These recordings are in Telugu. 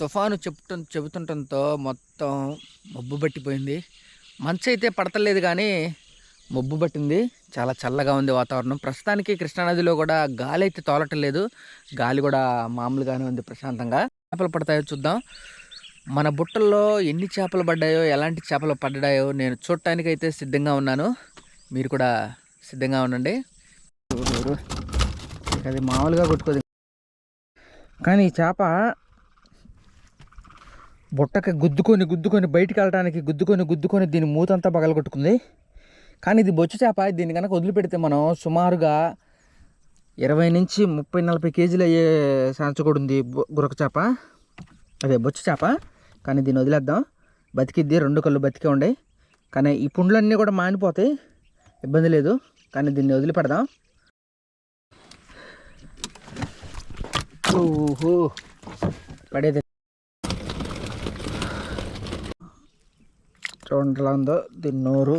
తుఫాను చెప్తు చెబుతుండటంతో మొత్తం మబ్బు పట్టిపోయింది. మంచు అయితే పడతలేదు కానీ మబ్బు పట్టింది. చాలా చల్లగా ఉంది వాతావరణం. ప్రస్తుతానికి కృష్ణానదిలో కూడా గాలి అయితే తోలటలేదు. గాలి కూడా మామూలుగానే ఉంది ప్రశాంతంగా. చేపలు పడతాయో చూద్దాం. మన బుట్టల్లో ఎన్ని చేపలు పడ్డాయో ఎలాంటి చేపలు పడ్డాయో నేను చూడటానికైతే సిద్ధంగా ఉన్నాను. మీరు కూడా సిద్ధంగా ఉండండి. అది మామూలుగా కొట్టుకోదు. కానీ ఈ చేప బుట్టకి గుద్దుకొని గుద్దుకొని బయటికి వెళ్ళడానికి గుద్దుకొని గుద్దుకొని దీని మూతంతా పగలగొట్టుకుంది. కానీ ఇది బొచ్చు చేప. దీన్ని కనుక వదిలిపెడితే మనం సుమారుగా ఇరవై నుంచి ముప్పై నలభై కేజీలు అయ్యే ఛాన్స్ కూడా ఉంది గురక చేప. అదే బొచ్చు చేప. కానీ దీన్ని వదిలేద్దాం. బతికిద్ది రెండు కళ్ళు బతికే ఉండే. కానీ ఈ పుండ్లన్నీ కూడా మానిపోతాయి. ఇబ్బంది లేదు. కానీ దీన్ని వదిలిపెడదాం. ఓహో! పడేది చూడండి ఎలా ఉందో దీని నోరు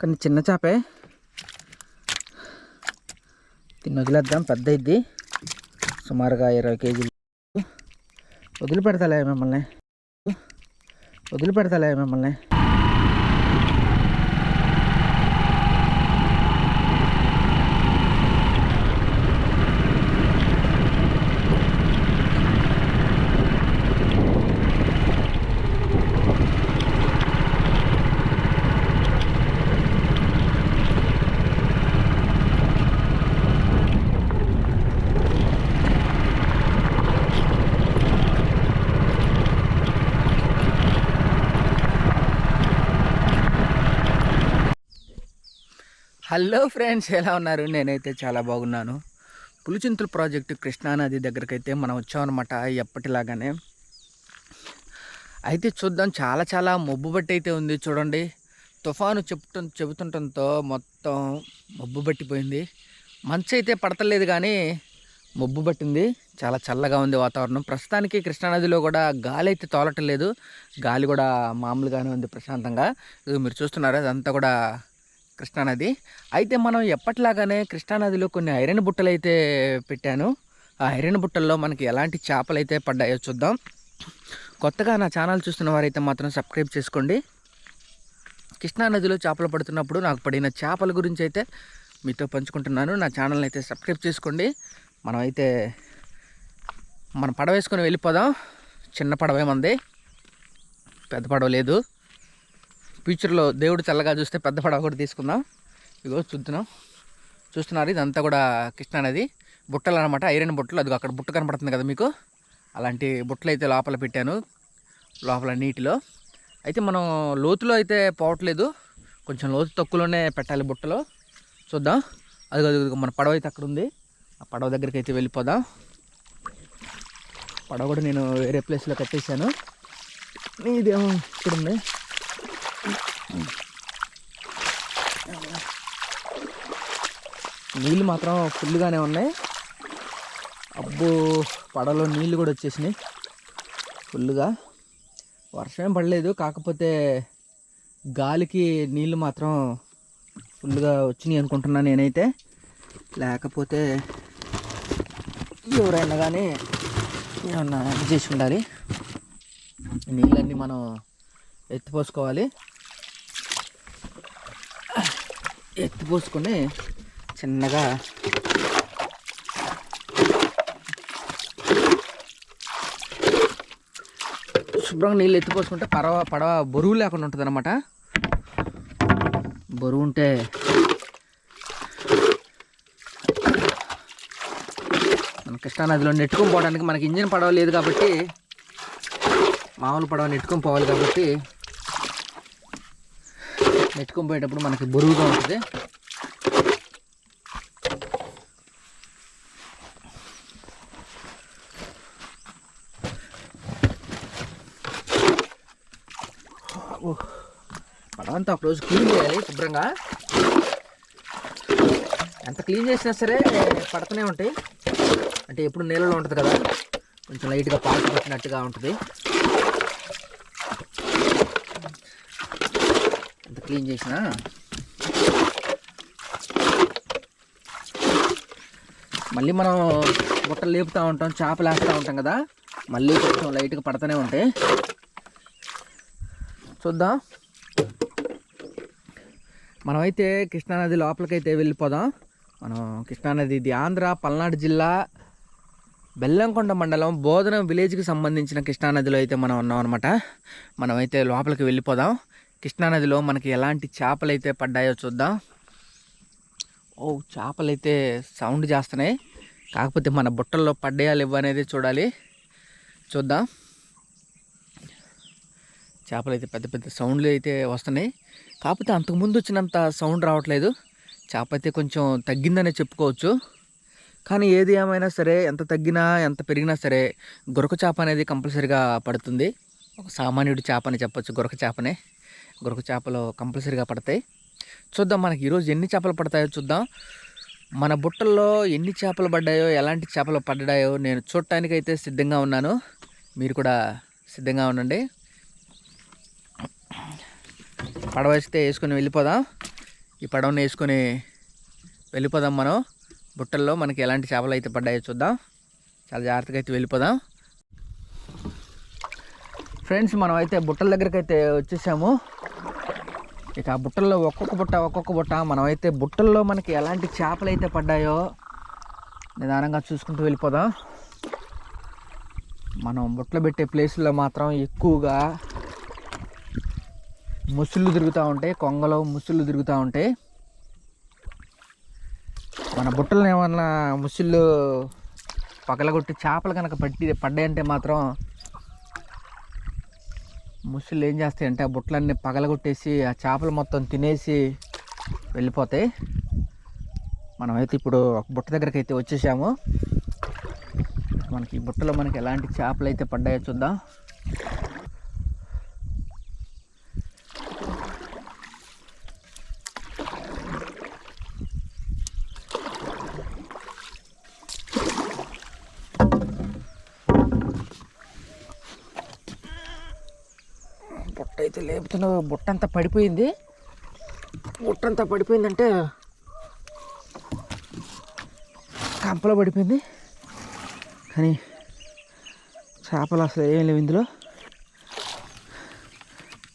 కానీ చిన్న చేపే. దీన్ని వదిలేద్దాం పెద్ద ఇది సుమారుగా ఇరవై కేజీలు. వదిలిపెడతలే మిమ్మల్ని. వదిలిపెడతలే మిమ్మల్ని. హలో ఫ్రెండ్స్ ఎలా ఉన్నారు? నేనైతే చాలా బాగున్నాను. పులిచింతల ప్రాజెక్టు కృష్ణానది దగ్గరకైతే మనం వచ్చామన్నమాట ఎప్పటిలాగానే. అయితే చూద్దాం చాలా చాలా మబ్బు బట్టి అయితే ఉంది చూడండి. తుఫాను చెప్తు చెబుతుండటంతో మొత్తం మబ్బు పట్టిపోయింది. మంచు అయితే పడతలేదు కానీ మబ్బు పట్టింది. చాలా చల్లగా ఉంది వాతావరణం. ప్రస్తుతానికి కృష్ణానదిలో కూడా గాలి అయితే తోలటం లేదు. గాలి కూడా మామూలుగానే ఉంది ప్రశాంతంగా. ఇది మీరు చూస్తున్నారు అదంతా కూడా కృష్ణానది అయితే మనం ఎప్పటిలాగానే కృష్ణానదిలో కొన్ని ఐరన్ బుట్టలు అయితే పెట్టాను. ఆ ఐరన్ బుట్టల్లో మనకి ఎలాంటి చేపలు అయితే పడ్డాయో చూద్దాం. కొత్తగా నా ఛానల్ చూస్తున్న వారైతే మాత్రం సబ్స్క్రైబ్ చేసుకోండి. కృష్ణానదిలో చేపలు పడుతున్నప్పుడు నాకు పడిన చేపల గురించి అయితే మీతో పంచుకుంటున్నాను. నా ఛానల్ని అయితే సబ్స్క్రైబ్ చేసుకోండి. మనం అయితే మన పడవ వేసుకొని వెళ్ళిపోదాం. చిన్న పడవేమంది. పెద్ద పడవ లేదు. ఫ్యూచర్లో దేవుడు చల్లగా చూస్తే పెద్ద పడవ కూడా తీసుకుందాం. ఇగో చూద్దాం చూస్తున్నారు ఇదంతా కూడా కృష్ణానది బుట్టలు అనమాట ఐరన్ బుట్టలు. అది అక్కడ బుట్ట కనపడుతుంది కదా మీకు? అలాంటి బుట్టలు అయితే లోపల పెట్టాను లోపల నీటిలో. అయితే మనం లోతులో అయితే పోవట్లేదు. కొంచెం లోతు తక్కువలోనే పెట్టాలి బుట్టలో. చూద్దాం. అది అది మన పడవ అయితే అక్కడ ఉంది. ఆ పడవ దగ్గరికి అయితే వెళ్ళిపోదాం. పడవ కూడా నేను వేరే ప్లేస్లో కట్టేశాను. ఇదేమో ఇక్కడ ఉంది నీళ్ళు మాత్రం ఫుల్గానే ఉన్నాయి. అబ్బో పడవలో నీళ్ళు కూడా వచ్చేసినాయి. ఫుల్గా వర్షం ఏం పడలేదు కాకపోతే గాలికి నీళ్ళు మాత్రం ఫుల్గా వచ్చినాయి అనుకుంటున్నాను నేనైతే. లేకపోతే ఎవరైనా కానీ ఏమన్నా చేసి ఉండాలి. నీళ్ళన్నీ మనం ఎత్తిపోసుకోవాలి. ఎత్తిపోసుకొని చిన్నగా శుభ్రంగా నీళ్ళు ఎత్తిపోసుకుంటే పడవ పడవ బరువు లేకుండా ఉంటుంది అనమాట బరువు ఉంటే మన కృష్ణానదిలో నెట్టుకొని పోవడానికి మనకి ఇంజిన్ పడవ లేదు కాబట్టి మామూలు పడవ నెట్టుకొని పోవాలి కాబట్టి నెట్టుకొని పోయేటప్పుడు మనకి బరువుగా ఉంటుంది ఓ, అంతా ఒకరోజు క్లీన్ చేయాలి శుభ్రంగా. ఎంత క్లీన్ చేసినా సరే పడుతూనే ఉంటాయి. అంటే ఎప్పుడు నీళ్ళలో ఉంటుంది కదా కొంచెం లైట్గా పాలు పట్టినట్టుగా ఉంటుంది. ఎంత క్లీన్ చేసినా. మళ్ళీ మనం బుట్టలు లేపుతూ ఉంటాం చేపలు వేస్తూ ఉంటాం కదా మళ్ళీ కొంచెం లైట్గా పడుతూనే ఉంటాయి. చూద్దాం. మనమైతే కృష్ణానది లోపలికైతే వెళ్ళిపోదాం. మనం కృష్ణానది ఇది ఆంధ్ర పల్నాడు జిల్లా బెల్లంకొండ మండలం బోధనం విలేజ్కి సంబంధించిన కృష్ణానదిలో అయితే మనం ఉన్నాం అనమాట మనమైతే లోపలికి వెళ్ళిపోదాం. కృష్ణానదిలో మనకి ఎలాంటి చేపలు అయితే పడ్డాయో చూద్దాం. ఓ చేపలు అయితే సౌండ్ చేస్తున్నాయి. కాకపోతే మన బుట్టల్లో పడ్డాయా ఇవ్వనేది చూడాలి. చూద్దాం. చేపలు అయితే పెద్ద పెద్ద సౌండ్లు అయితే వస్తున్నాయి. కాకపోతే అంతకుముందు వచ్చినంత సౌండ్ రావట్లేదు. చేప అయితే కొంచెం తగ్గిందనే చెప్పుకోవచ్చు. కానీ ఏది ఏమైనా సరే ఎంత తగ్గినా ఎంత పెరిగినా సరే గొరక చేప అనేది కంపల్సరీగా పడుతుంది. ఒక సామాన్యుడి చేప అని చెప్పొచ్చు గొరక చేపనే. గొరక చేపలు కంపల్సరీగా పడతాయి. చూద్దాం మనకి ఈరోజు ఎన్ని చేపలు పడతాయో చూద్దాం. మన బుట్టల్లో ఎన్ని చేపలు పడ్డాయో ఎలాంటి చేపలు పడ్డాయో నేను చూడటానికైతే సిద్ధంగా ఉన్నాను. మీరు కూడా సిద్ధంగా ఉండండి. పడవ వేస్తే వేసుకొని వెళ్ళిపోదాం. ఈ పడవని వేసుకొని వెళ్ళిపోదాం మనం. బుట్టల్లో మనకి ఎలాంటి చేపలు అయితే పడ్డాయో చూద్దాం. చాలా జాగ్రత్తగా అయితే వెళ్ళిపోదాం. ఫ్రెండ్స్ మనం అయితే బుట్టల దగ్గరికి అయితే వచ్చేసాము. ఇక ఆ బుట్టల్లో ఒక్కొక్క బుట్ట ఒక్కొక్క బుట్ట మనమైతే బుట్టల్లో మనకి ఎలాంటి చేపలు అయితే పడ్డాయో నిదానంగా చూసుకుంటూ వెళ్ళిపోదాం. మనం బుట్టలు పెట్టే ప్లేసుల్లో మాత్రం ఎక్కువగా ముసుళ్ళు తిరుగుతూ ఉంటాయి కొంగలు ముసుళ్ళు తిరుగుతూ ఉంటాయి మన బుట్టలు ఏమన్నా ముసుళ్ళు పగలగొట్టి చేపలు కనుక పట్టి పడ్డాయంటే మాత్రం ముసుళ్ళు ఏం చేస్తాయంటే ఆ బుట్టలన్నీ పగలగొట్టేసి ఆ చేపలు మొత్తం తినేసి వెళ్ళిపోతాయి. మనమైతే ఇప్పుడు ఒక బుట్ట దగ్గరికి అయితే వచ్చేసాము. మనకి ఈ బుట్టలో మనకి ఎలాంటి చేపలు అయితే పడ్డాయో చూద్దాం. బుట్ట అయితే లేపుతున్నా బుట్ట అంతా పడిపోయింది. బుట్ట అంతా పడిపోయిందంటే కంపలో పడిపోయింది. కానీ చేపలు అసలు ఏం లేవు ఇందులో.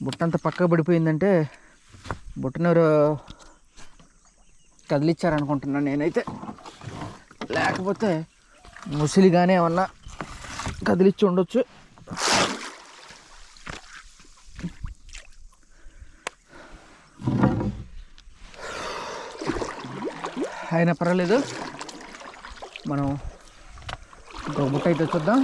బుట్ట అంతా పక్కకు పడిపోయిందంటే బుట్టనెవరు కదిలిచ్చారనుకుంటున్నాను నేనైతే. లేకపోతే ముసిలిగానే ఏమన్నా కదిలిచ్చి ఉండొచ్చు. అయినా పర్వాలేదు. మనం ఇంకో బుట్ట అయితే చూద్దాం.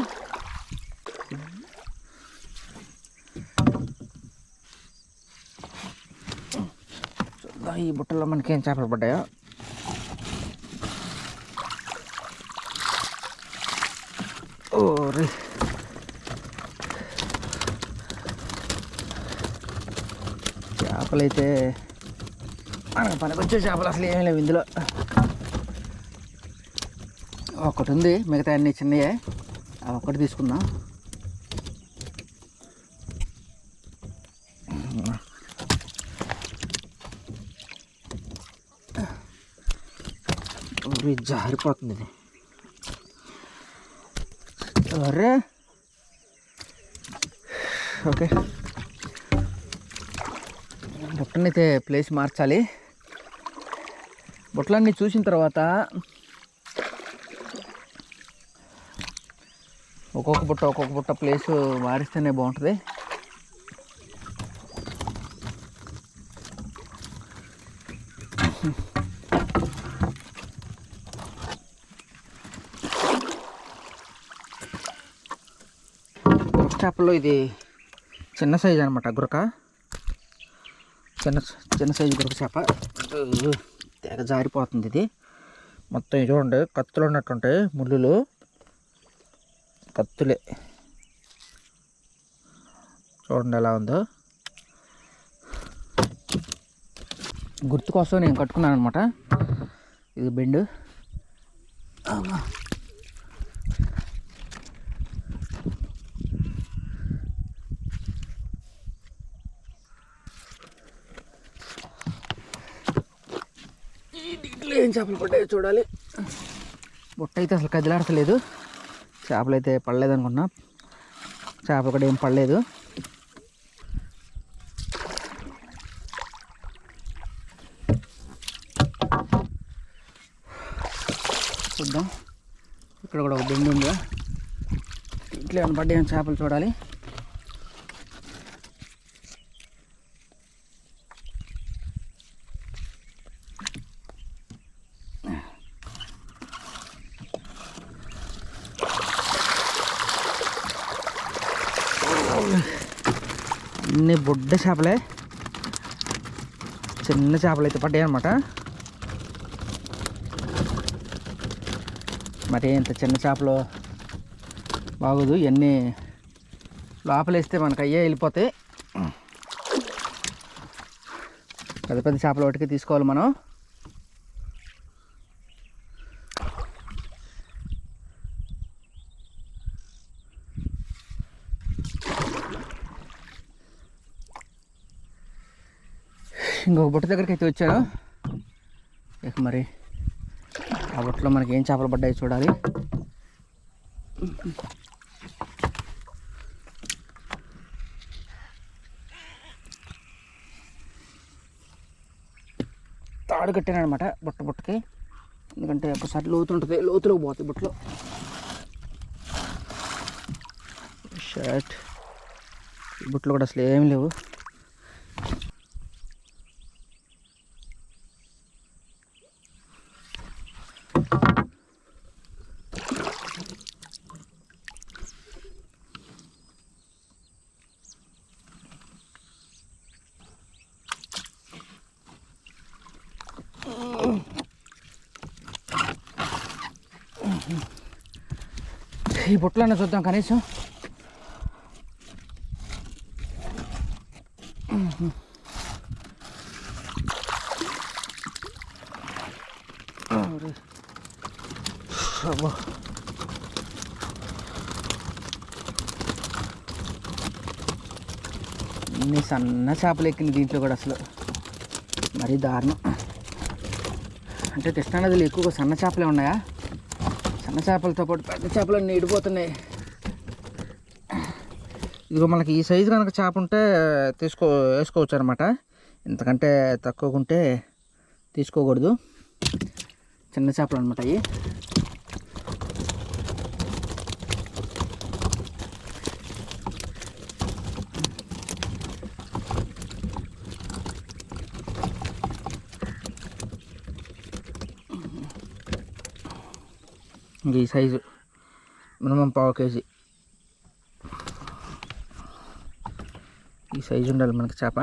చూద్దాం ఈ బుట్టలో మనకి ఏం చేపలు పడ్డాయో. ఓ చేపలైతే మనకు పనికొచ్చే చేపలు అసలు ఏమీ లేవు ఇందులో. ఒకటి ఉంది మిగతా అన్ని చిన్నయే. ఆ ఒక్కటి తీసుకుందాం? జారిపోతుంది ఇది. అరే. ఓకే. బుట్టనైతే ప్లేస్ మార్చాలి. బుట్టలన్నీ చూసిన తర్వాత ఒక్కొక్క బుట్ట ఒక్కొక్క బుట్ట ప్లేస్ మారిస్తేనే బాగుంటుంది. చేపల్లో ఇది చిన్న సైజు అనమాట గురక. చిన్న చిన్న సైజు గురక చేప. తెగ జారిపోతుంది ఇది. మొత్తం ఇది చూడండి కత్తులు ఉన్నట్టుంటాయి ముళ్ళులు. కత్తులే. చూడండి ఎలా ఉందో. గుర్తు కోసం నేను కట్టుకున్నాను అనమాట ఇది బెండ్. ఏం చేపలు పడ్డాయో చూడాలి. బుట్ట అయితే అసలు కదిలాడతలేదు. చేపలు అయితే పడలేదు అనుకున్నా చేపలు కూడా ఏం పడలేదు. చూద్దాం. ఇక్కడ కూడా ఒక బెండు ఉందా ఇట్లా ఏమైనా పడ్డాయి చేపలు చూడాలి అన్ని గుడ్డ చేపలే. చిన్న చేపలు అయితే పడ్డాయి అనమాట మరి ఇంత చిన్న చేపలు బాగోదు ఇవన్నీ లోపలేస్తే మనకు అయ్యే వెళ్ళిపోతాయి. పెద్ద పెద్ద చేపలు ఒకటికి తీసుకోవాలి మనం. ఇంకొక బుట్ట దగ్గరికి అయితే వచ్చాను ఇక మరి ఆ బుట్టలో మనకి ఏం చేపలు పడ్డాయి చూడాలి. తాడు కట్టాను అనమాట బుట్ట బుట్టకి. ఎందుకంటే ఒకసారి లోతు ఉంటుంది లోతులోకి పోతుంది బుట్టలో. షర్ట్ బుట్టలు కూడా అసలు ఏం లేవు. బుట్టలన్నా చూద్దాం కనీసం. ఇన్ని సన్న చేపలు ఎక్కింది దీంట్లో కూడా అసలు. మరీ దారుణం. అంటే కృష్ణానదిలో ఎక్కువగా సన్న చేపలే ఉన్నాయా? సన్న చేపలతో పాటు పెద్ద చేపలన్నీ ఇడిపోతున్నాయి ఇదిగో మనకి ఈ సైజు కనుక చేప ఉంటే తీసుకో వేసుకోవచ్చు అనమాట ఇంతకంటే తక్కువగా ఉంటే తీసుకోకూడదు. చిన్న చేపలు అనమాట అవి ఇంక ఈ సైజు. మినిమం పావు కేజీ. ఈ సైజు ఉండాలి మనకి చేప.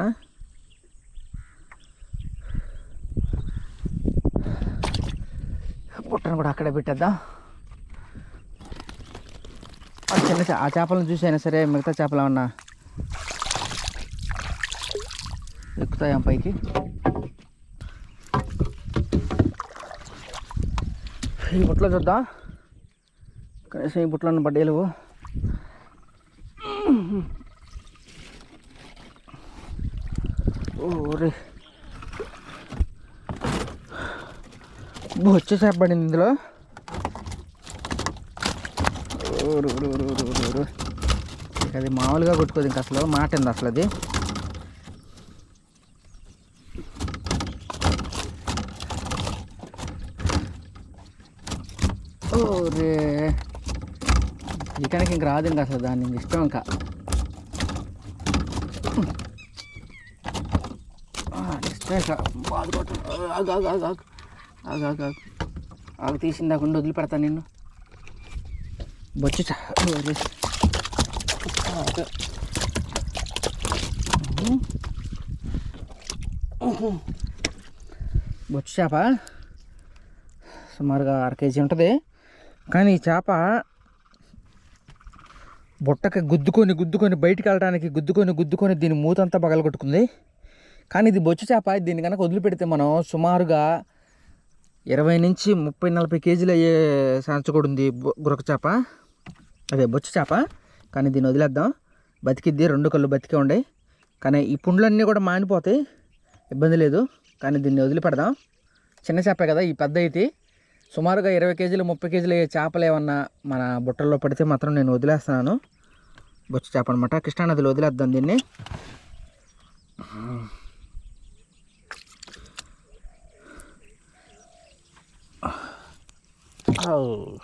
పుట్టను కూడా అక్కడే పెట్టేద్దాం. ఆ చిన్న ఆ చేపలను చూసైనా సరే మిగతా చేపలు ఏమన్నా ఎక్కుతాయా పైకి? ఈ బుట్టలో చూద్దాం. కనీసం ఈ బుట్టలన్న పడ్డేలేవు ఓరే. వచ్చేసేపు పడింది ఇందులో. అది మామూలుగా కొట్టుకోదు ఇంకా అసలు మాట అసలు అది? చికెన్కి ఇంక రాదు ఇంకా అసలు దాన్ని ఇష్టం ఇంకా. ఇష్టం ఇట్లా ఆగు తీసిన దాకా ఉండి వదిలిపెడతాను నిన్ను. బొచ్చుట బొచ్చు చేప. సుమారుగా అర కేజీ ఉంటుంది. కానీ ఈ చేప బుట్టకి గుద్దుకొని గుద్దుకొని బయటికి వెళ్ళడానికి గుద్దుకొని గుద్దుకొని దీని మూతంతా పగలగొట్టుకుంది. కానీ ఇది బొచ్చు చేప దీన్ని కనుక వదిలిపెడితే మనం సుమారుగా ఇరవై నుంచి ముప్పై నలభై కేజీలు అయ్యే ఛాన్స్ కూడా ఉంది గురక చేప. అదే బొచ్చు చేప. కానీ దీన్ని వదిలేద్దాం. బతికిద్ది రెండు కళ్ళు బతికే ఉండే. కానీ ఈ పుండ్లన్నీ కూడా మానిపోతాయి. ఇబ్బంది లేదు. కానీ దీన్ని వదిలిపెడదాం. చిన్న చేపే కదా ఈ పెద్ద అయితే. సుమారుగా ఇరవై కేజీలు ముప్పై కేజీలు చేపలు ఏమన్నా మన బుట్టల్లో పడితే మాత్రం నేను వదిలేస్తున్నాను. బొచ్చు చేప అనమాట కృష్ణానదిలో వదిలేద్దాం దీన్ని.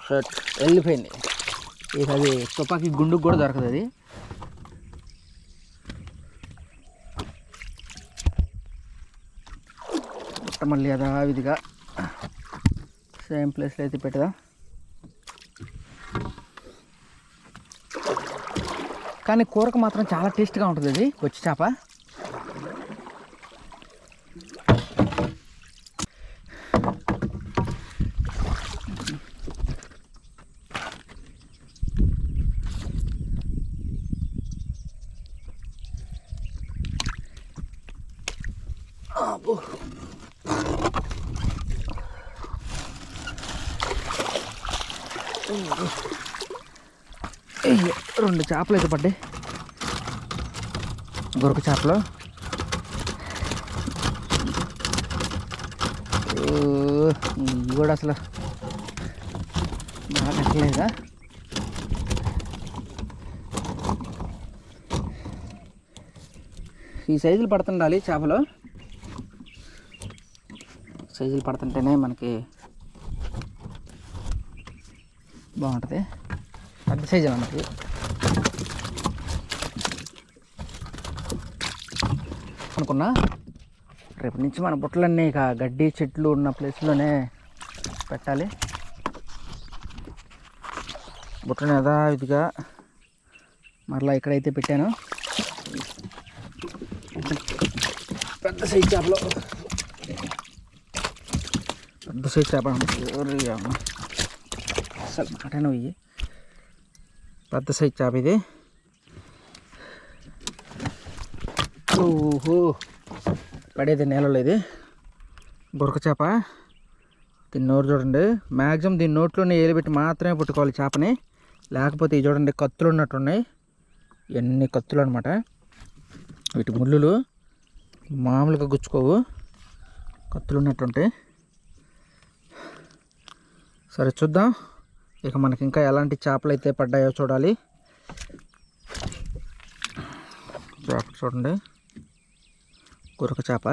షర్ట్ వెళ్ళిపోయింది. ఇది అది తుపాకీ గుండుకు కూడా దొరకదు అది. మళ్ళీ యథావిధిగా సేమ్ ప్లేస్లో అయితే పెట్టదా కానీ కూరకు మాత్రం చాలా టేస్ట్గా ఉంటుంది అది వచ్చి చేప అబ్బో. రెండు చేపలు అయితే పడ్డాయి. గొరక చేపలు. ఇవి కూడా అసలు బాగా ఈ సైజులు పడుతుండాలి చేపలు. సైజులు పడుతుంటేనే మనకి బాగుంటుంది. పెద్ద సైజు మనకి అనుకున్నా. రేపు నుంచి మన బుట్టలన్నీ ఇక గడ్డి చెట్లు ఉన్న ప్లేస్లోనే పెట్టాలి. బుట్టను యథావిధిగా మరలా ఇక్కడైతే పెట్టాను. పెద్ద సైజ్ చేపలు. పెద్ద సైజ్ చేప ఓరి అమ్మ. అసలు పెద్ద సైజు చేప ఇది. ఓహో. పడేది నేలలో ఇది. బురక చేప. దీని నోరు చూడండి. మ్యాక్సిమం దీని నోట్లోనే ఏలు పెట్టి మాత్రమే పుట్టుకోవాలి చేపని. లేకపోతే ఇవి చూడండి కత్తులు ఉన్నట్టున్నాయి. ఎన్ని కత్తులు అనమాట వీటి ముళ్ళులు మామూలుగా గుచ్చుకోవు. కత్తులు ఉన్నట్టుంటాయి. సరే చూద్దాం. ఇక మనకి ఇంకా ఎలాంటి చేపలు అయితే పడ్డాయో చూడాలి. చేప చూడండి. గురక చేప.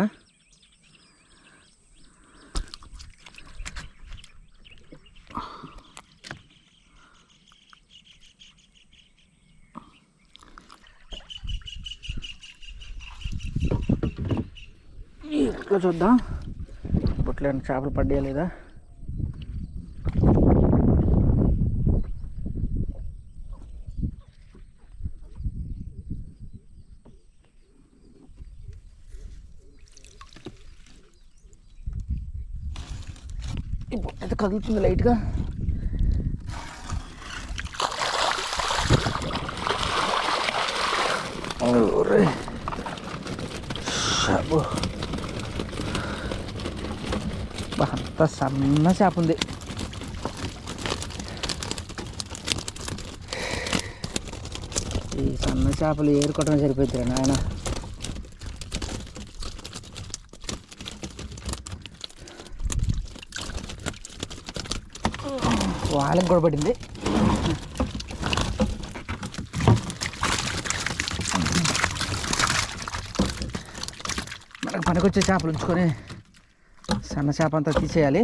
ఇట్లా చూద్దాం. బుట్టలో చేపలు పడ్డాయా లేదా? బుట్ట అయితే కదులుతుంది లైట్గా. షాబు. అంత సన్న చేప ఉంది ఈ సన్న చేపలు ఏరుకోవటం సరిపోద్దిరా నాయన వాళ్ళకి కూడా పడింది. మనకు పనికొచ్చే చేపలు ఉంచుకొని సన్న చేప అంతా తీసేయాలి.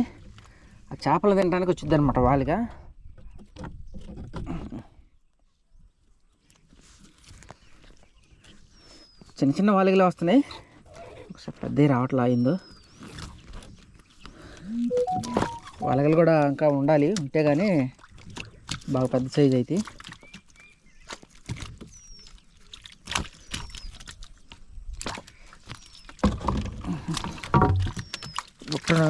ఆ చేపలు తినడానికి వచ్చింది అనమాట వాళ్ళుగా. చిన్న చిన్న వాలిగలే వస్తున్నాయి. ఒకసారి పెద్దవి రావట్లా అయిందో. వలగలు కూడా ఇంకా ఉండాలి ఉంటే కానీ బాగా పెద్ద సైజ్ అయితే బుట్టను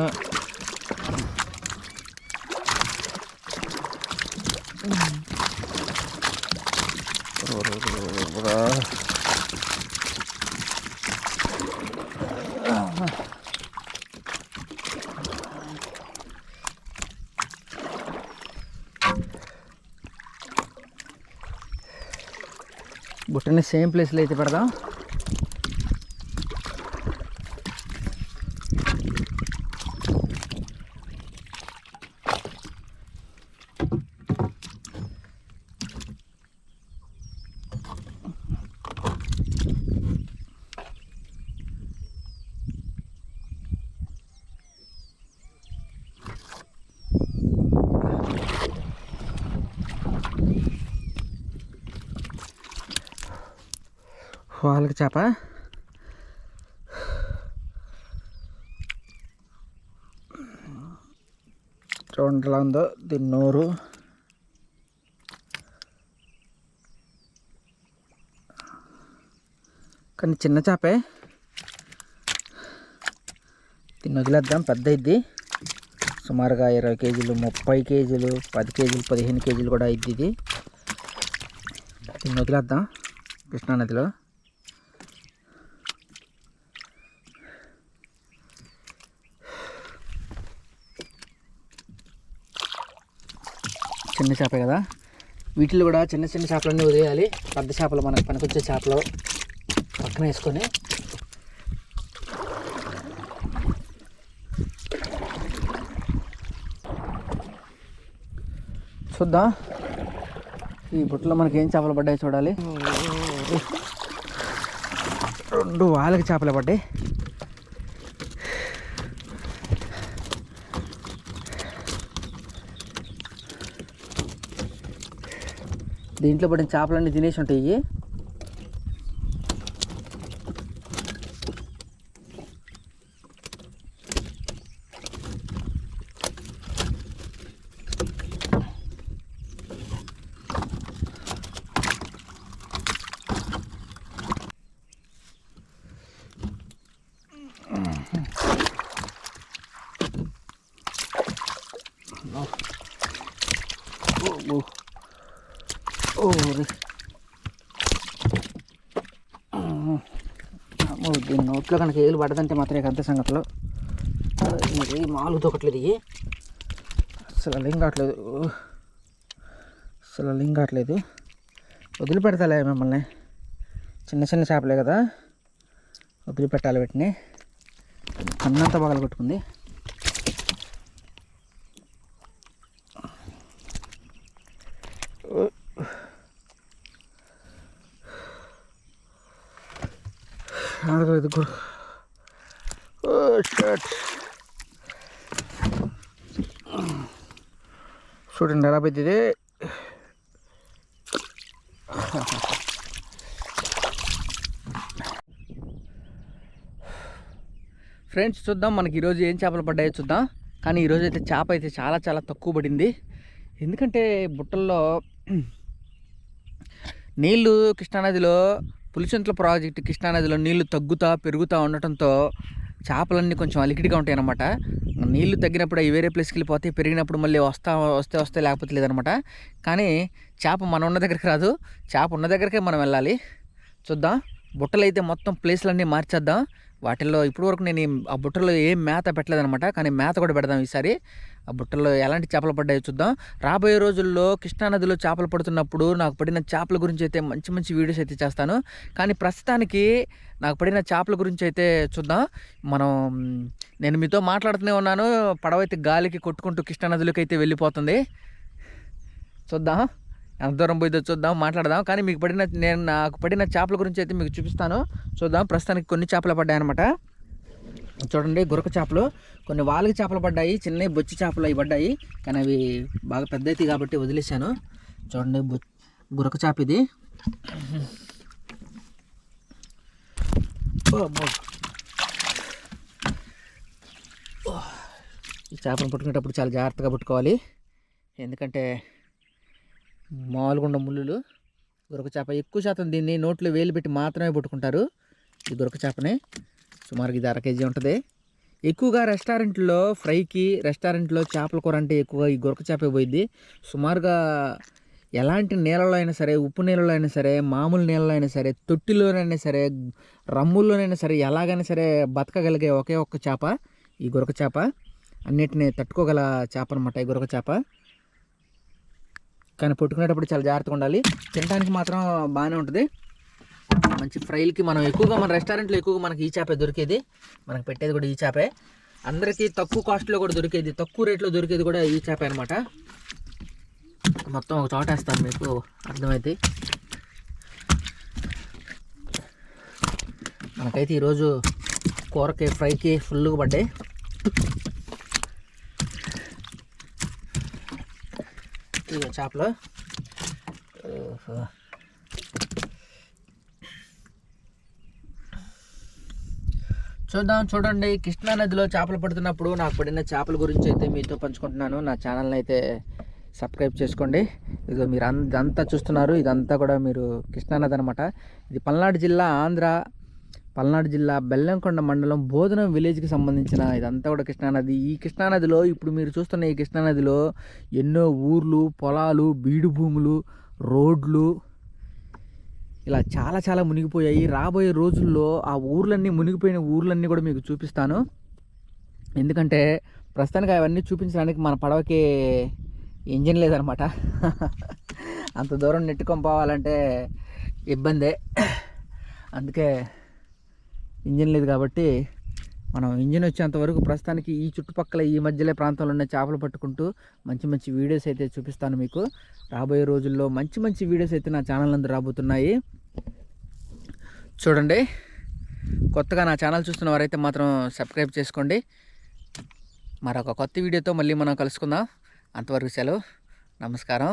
బుట్టని సేమ్ ప్లేస్లో అయితే పెడదాం. వాళ్ళకి చేప. చూడండి ఎలా ఉందో దీని నోరు. కానీ చిన్న చేపే. దీన్ని వదిలేద్దాం పెద్ద ఇది సుమారుగా ఇరవై కేజీలు ముప్పై కేజీలు పది కేజీలు పదిహేను కేజీలు కూడా ఇద్ది ఇది. దీన్ని వదిలేద్దాం కృష్ణానదిలో. చిన్న చేపే కదా. వీటిలో కూడా చిన్న చిన్న చేపలన్నీ వదిలేయాలి. పెద్ద చేపలు మనకు పనికొచ్చే చేపలు పక్కన వేసుకొని. చూద్దాం? ఈ బుట్టలో మనకి ఏం చేపలు పడ్డాయి చూడాలి. రెండు వాళ్ళకి చేపలు పడ్డాయి. దీంట్లో పడిన చేపలన్నీ తినేసి ఉంటాయి ఓ ఓ రే అమ్మో, దీని మనకి ఏలు పడదంటే మాత్రం ఇక అంతే సంగతిలో. ఇది మాలు దొకట్లేదు ఇవి అసలు లింగట్లేదు కావట్లేదు. అసలు లింగట్లేదు వదిలిపెడతాలే మిమ్మల్ని. చిన్న చిన్న చేపలే కదా. వదిలిపెట్టాలి వీటిని. కన్నంతా పగల కొట్టుకుంది. ఆడలేదు గురు. చూడండి ఎలా పెద్దది? ఫ్రెండ్స్ చూద్దాం మనకి ఈరోజు ఏం చేపలు పడ్డాయో చూద్దాం. కానీ ఈరోజు అయితే చేప అయితే చాలా చాలా తక్కువ పడింది. ఎందుకంటే బుట్టల్లో నీళ్ళు కృష్ణానదిలో పులిచింతల ప్రాజెక్టు కృష్ణానదిలో నీళ్ళు తగ్గుతా పెరుగుతూ ఉండటంతో చేపలన్నీ కొంచెం అలికిడిగా ఉంటాయి అన్నమాట నీళ్ళు తగ్గినప్పుడు అవి వేరే ప్లేస్కి వెళ్ళిపోతే పెరిగినప్పుడు మళ్ళీ వస్తా వస్తే వస్తే లేకపోతే లేదనమాట కానీ చేప మనం ఉన్న దగ్గరికి రాదు. చేప ఉన్న దగ్గరికే మనం వెళ్ళాలి. చూద్దాం. బుట్టలు అయితే మొత్తం ప్లేస్లన్నీ మార్చేద్దాం. వాటిల్లో ఇప్పుడు వరకు నేను ఆ బుట్టలో ఏం మేత పెట్టలేదనమాట కానీ మేత కూడా పెడదాం ఈసారి. ఆ బుట్టలో ఎలాంటి చేపలు పడ్డాయో చూద్దాం. రాబోయే రోజుల్లో కృష్ణానదిలో చేపలు పడుతున్నప్పుడు నాకు పడిన చేపల గురించి అయితే మంచి మంచి వీడియోస్ అయితే చేస్తాను. కానీ ప్రస్తుతానికి నాకు పడిన చేపల గురించి అయితే చూద్దాం. మనం నేను మీతో మాట్లాడుతూనే ఉన్నాను. పడవ అయితే గాలికి కొట్టుకుంటూ కృష్ణానదిలోకి అయితే వెళ్ళిపోతుంది. చూద్దాం. ఎంత దూరం పోయిదో చూద్దాం మాట్లాడదాం. కానీ మీకు పడిన నేను నాకు పడిన చేపల గురించి అయితే మీకు చూపిస్తాను. చూద్దాం ప్రస్తుతానికి కొన్ని చేపలు పడ్డాయన్నమాట చూడండి గురక చేపలు. కొన్ని వాళ్ళకి చేపలు పడ్డాయి చిన్న బొచ్చి చేపలు అవి పడ్డాయి. కానీ అవి బాగా పెద్ద అవుతాయి కాబట్టి వదిలేశాను. చూడండి గురక చేప ఇది. ఓ, ఈ చేపను పట్టుకునేటప్పుడు చాలా జాగ్రత్తగా పట్టుకోవాలి. ఎందుకంటే మామూలుగా ముళ్ళులు. గురక చేప ఎక్కువ శాతం దీన్ని నోట్లో వేలు పెట్టి మాత్రమే పట్టుకుంటారు. ఈ గురక చేపని. సుమారుగా ఇది అర కేజీ ఉంటుంది. ఎక్కువగా రెస్టారెంట్లో ఫ్రైకి రెస్టారెంట్లో చేపల కూర అంటే ఎక్కువగా ఈ గురక చేపే పోయింది సుమారుగా ఎలాంటి నీళ్ళలో అయినా సరే ఉప్పు నీళ్ళలో అయినా సరే మామూలు నీళ్ళలో అయినా సరే తొట్టిలోనైనా సరే రమ్ముల్లోనైనా సరే ఎలాగైనా సరే బతకగలిగే ఒకే ఒక్క చేప ఈ గురక చేప. అన్నిటిని తట్టుకోగల చేప అనమాట ఈ గురక చేప. కానీ పట్టుకునేటప్పుడు చాలా జాగ్రత్తగా ఉండాలి. తినడానికి మాత్రం బాగానే ఉంటుంది. మంచి ఫ్రైలకి మనం ఎక్కువగా మన రెస్టారెంట్లో ఎక్కువగా మనకి ఈ చేపే దొరికేది. మనకి పెట్టేది కూడా ఈ చేపే. అందరికీ తక్కువ కాస్ట్లో కూడా దొరికేది. తక్కువ రేట్లో దొరికేది కూడా ఈ చేపే అనమాట మొత్తం ఒక చోట వేస్తాను మీకు అర్థమైతే. మనకైతే ఈరోజు కూరకి ఫ్రైకి ఫుల్గా పడ్డాయి. ఇక చేపలు. చూద్దాం చూడండి. కృష్ణా నదిలో చేపలు పడుతున్నప్పుడు నాకు పడిన చేపల గురించి అయితే మీతో పంచుకుంటున్నాను. నా ఛానల్ని అయితే సబ్స్క్రైబ్ చేసుకోండి. ఇది మీరు అంతా చూస్తున్నారు. ఇదంతా కూడా మీరు కృష్ణానది అనమాట ఇది పల్నాడు జిల్లా ఆంధ్ర పల్నాడు జిల్లా బెల్లంకొండ మండలం బోధనం విలేజ్కి సంబంధించిన ఇదంతా కూడా కృష్ణానది. ఈ కృష్ణానదిలో ఇప్పుడు మీరు చూస్తున్న ఈ కృష్ణానదిలో ఎన్నో ఊర్లు పొలాలు బీడు భూములు రోడ్లు ఇలా చాలా చాలా మునిగిపోయాయి. రాబోయే రోజుల్లో ఆ ఊర్లన్నీ మునిగిపోయిన ఊర్లన్నీ కూడా మీకు చూపిస్తాను. ఎందుకంటే ప్రస్తుతానికి అవన్నీ చూపించడానికి మన పడవకి ఇంజిన్ లేదనమాట. అంత దూరం నెట్టుకొని పోవాలంటే ఇబ్బందే. అందుకే ఇంజిన్ లేదు కాబట్టి మనం ఇంజిన్ వచ్చేంత వరకు ప్రస్తుతానికి ఈ చుట్టుపక్కల ఈ మధ్యలో ప్రాంతంలో ఉన్న చేపలు పట్టుకుంటూ మంచి మంచి వీడియోస్ అయితే చూపిస్తాను మీకు. రాబోయే రోజుల్లో మంచి మంచి వీడియోస్ అయితే నా ఛానల్ నందు రాబోతున్నాయి. చూడండి కొత్తగా నా ఛానల్ చూస్తున్న వారైతే మాత్రం సబ్స్క్రైబ్ చేసుకోండి. మరొక కొత్త వీడియోతో మళ్ళీ మనం కలుసుకుందాం. అంతవరకు సెలవు. నమస్కారం.